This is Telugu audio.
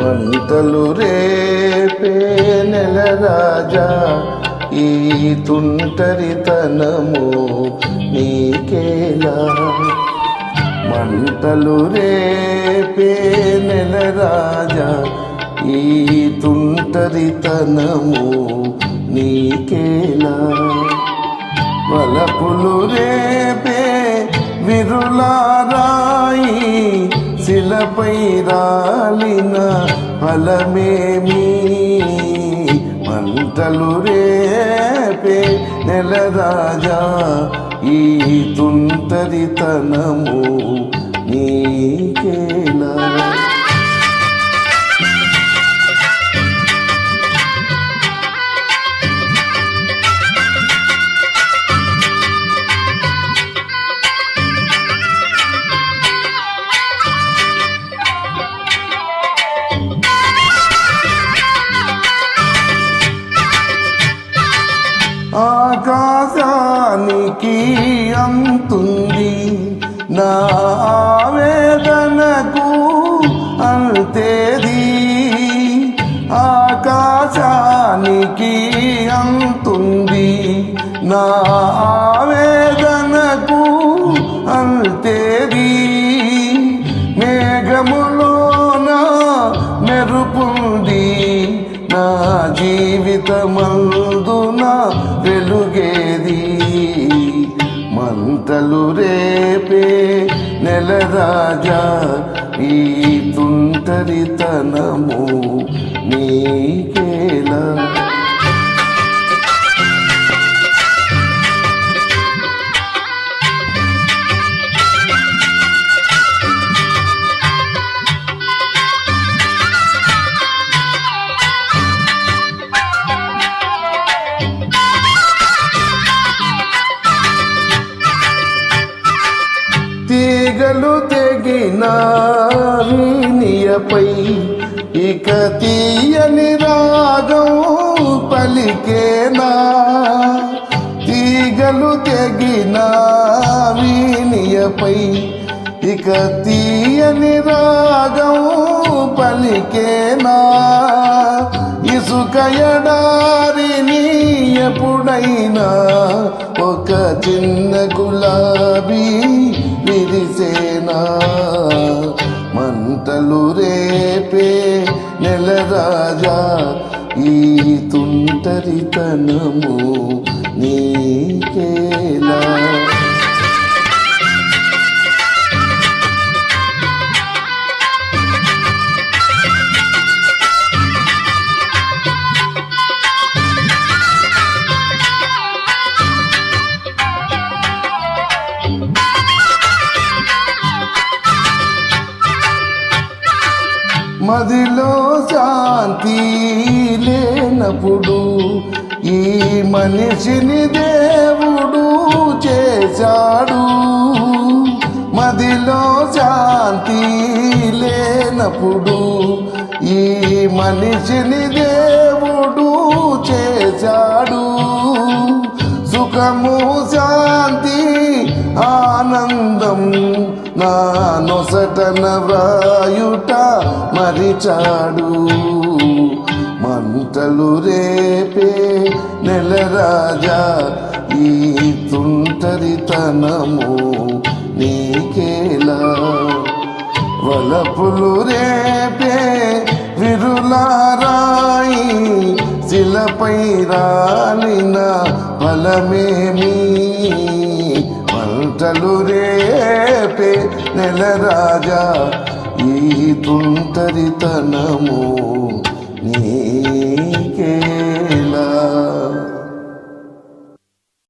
మంటలు రేపే నెల రాజా ఈ తుంటరితనము నీకేలా? మంటలు రేపే నెల రాజా ఈ తుంటరితనము నీకేలా? వలపులు రేపే విరులార నేలపై రాలిన ఫలమేమి? మంటలు రేపే నెల రాజా ఈ తుంటరితనము నీకేలా ఆకాశానికి అంతుంది. నా ఆవేదనకు అంతేది. ఆకాశానికి అంతుంది. నా ఆవేదనకు అంతేది. మేఘములోన మెరుపుంది. నా జీవితమా తుంటలు రేపే నెలరాజా ఈ తుంటరితనము నీకేలా? తీగలు తెగిన వీనియపై ఇక తీయని రాగం పలికేనా? తీగలు తెగిన వీనియపై ఇక తీయని రాగం పలికేనా? ఇసుక ఎడారిని ఎప్పుడైనా ఒక చిన్న గులాబీ మంటలు రేపే నెల రాజా ఈ తుంటరితనము నీకేలా? మదిలో శాంతి లేనప్పుడు ఈ మనిషిని దేవుడు చేశాడు. మదిలో శాంతి లేనప్పుడు ఈ మనిషిని దేవుడు చేశాడు. సుఖము శాంతి ఆనందం నా నొసటన వ్రాయుట మరిచాడు. మంటలు రేపే నెల రాజా ఈ తుంటరితనము నీకేలా? వలపులు రేపే విరులారాయి శిలపై రాలిన ఫలమేమి? మంటలు రే రాజా ఈ తుంటరితనము నీకేలా